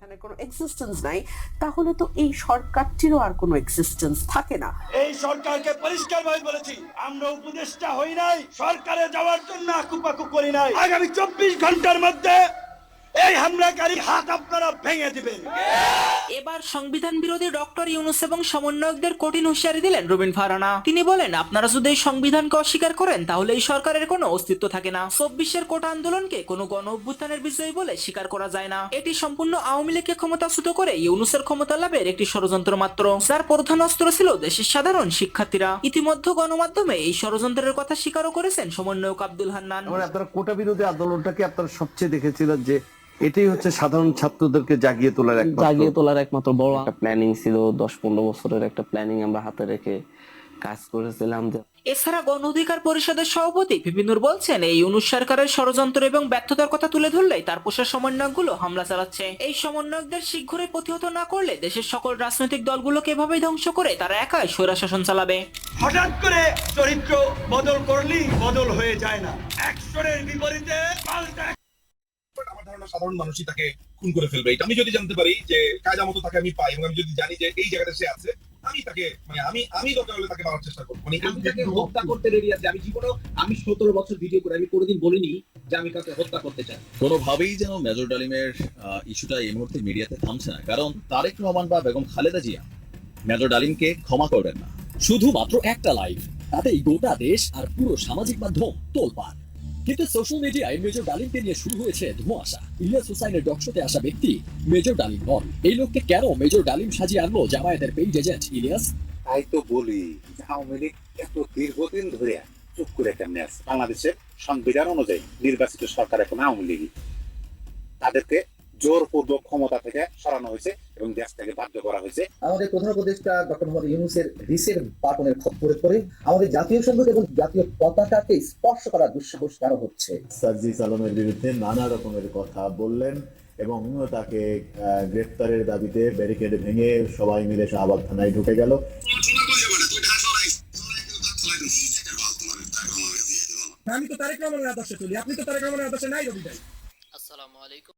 সংবিধানের কোনো এক্সিস্টেন্স নাই, তাহলে তো এই সরকারটিরও আর কোনো এক্সিস্টেন্স থাকে না। এই সরকারকে পরিষ্কার ভাবে বলেছি, আমরা উপদেষ্টা হই নাই, সরকারে যাওয়ার জন্য আকুপাকু করি নাই। আগামী চব্বিশ ঘণ্টার মধ্যে এই হামলাকারী হাত আপনারা ভেঙে দিবেন। এবার সংবিধান বিরোধী ডক্টর ইউনুস এবং সমন্বয়কদের কঠিন হুঁশিয়ারি দিলেন রবিন ফারানা। তিনি বলেন আপনারা যদি এই সংবিধানকে অস্বীকার করেন তাহলে এই সরকারের কোনো অস্তিত্ব থাকে না। চব্বিশের কোটা আন্দোলনকে কোনো গণ অভ্যুত্থানের বিজয়ী বলে স্বীকার করা যায় না। এটি সম্পূর্ণ আওয়ামী লীগকে ক্ষমতাচ্যুত করে ইউনুসের ক্ষমতা লাভের একটি ষড়যন্ত্র মাত্র যার প্রধান অস্ত্র ছিল দেশের সাধারণ শিক্ষার্থীরা। ইতিমধ্যে গণমাধ্যমে এই ষড়যন্ত্রের কথা স্বীকারও করেছেন সমন্বয়ক আব্দুল হান্নান। আপনারা কোটা বিরোধী আন্দোলনটাকে আপনারা সবচেয়ে দেখেছিলেন যে এটাই হচ্ছে সাধারণ ছাত্রদেরকে জাগিয়ে তোলার এক জাগিয়ে তোলার একমাত্র বড় একটা প্ল্যানিং ছিল দশ পনেরো বছরের একটা প্ল্যানিং আমরা হাতে রেখে কাজ করেছিলাম যে এছাড়া গণ অধিকার পরিষদের সভাপতি বিপিনুর বলছেন এই ইউনুস সরকারের ষড়যন্ত্র এবং ব্যর্থতার কথা তুলে ধরলেই তার পোষার সমন্বয়কগুলো হামলা চালাচ্ছে। এই সমন্বয়কদের শীঘ্রই প্রতিহত না করলে দেশের সকল রাজনৈতিক দলগুলোকে এভাবেই ধ্বংস করে তারা একাই স্বৈরা শাসন চালাবে। হঠাৎ করে চরিত্র বদল করলেই বদল হয়ে যায় না। অ্যাকশনের বিপরীতে পাল্টা আমার ধারণা সাধারণ মানুষই তাকে খুন করে ফেলবে। এটা আমি যদি জানতে পারি যে কায়দা মতো তাকে আমি পাই এবং আমি যদি জানি যে এই জায়গাটা সে আছে আমি তাকে মানে আমি আমি দরকার হলে তাকে মারার চেষ্টা করব। মানে আমি তাকে হত্যা করতে রেডি আছি। আমি জীবনেও আমি সতেরো বছর ভিডিও করে আমি কোনোদিন বলিনি যে আমি কাউকে হত্যা করতে চাই। কোনোভাবেই যেন মেজর ডালিমের ইস্যুটা এই মুহূর্তে মিডিয়াতে থামছে না। কারণ তারেক রহমান বা বেগম খালেদা জিয়া মেজর ডালিমকে ক্ষমা করবেন না। শুধুমাত্র একটা লাইভ তাতেই গোটা দেশ আর পুরো সামাজিক মাধ্যম তোলপাড়। কিন্তু সোশ্যাল মিডিয়ায় মেজর ডালিমকে নিয়ে শুরু হয়েছে ধোঁয়াশা ইলিয়াস হুসাইনের ডকশোতে আসা ব্যক্তি মেজর ডালিম নন। এই লোককে কেন মেজর ডালিম সাজিয়ে আনলো জামায়াতের পেইড এজেন্ট ইলিয়াস? তাই তো বলি, আওয়ামী লীগ এত দীর্ঘদিন ধরে চুপ করে কেমনে আছে? বাংলাদেশের সংবিধান অনুযায়ী নির্বাচিত সরকার এখন আওয়ামী লীগ। তাদেরকে জোরপূর্বক ক্ষমতা থেকে সরানো হয়েছে এবং দেশ থেকে বাধ্য করা হয়েছে। আমাদের প্রধান উপদেষ্টা ডক্টর মোহাম্মদ ইউনুসের রিসের বাটনের খপ্পরে পড়ে আমাদের জাতীয় সংগীত এবং জাতীয় পতাকাকে স্পর্শ করার দুঃসাহস কেন হচ্ছে? সার্জিস আলমের বিরুদ্ধে নানা রকমের কথা বললেন এবং তাকে আহ, গ্রেফতারের দাবিতে ব্যারিকেড ভেঙে সবাই মিলে শাহবাগ থানায় ঢুকে গেল। আমি তো তারেক রহমানের আদর্শে চলি আপনি তো তারেক রহমানের আদর্শে নাই রবি ভাই। আসসালামু আলাইকুম।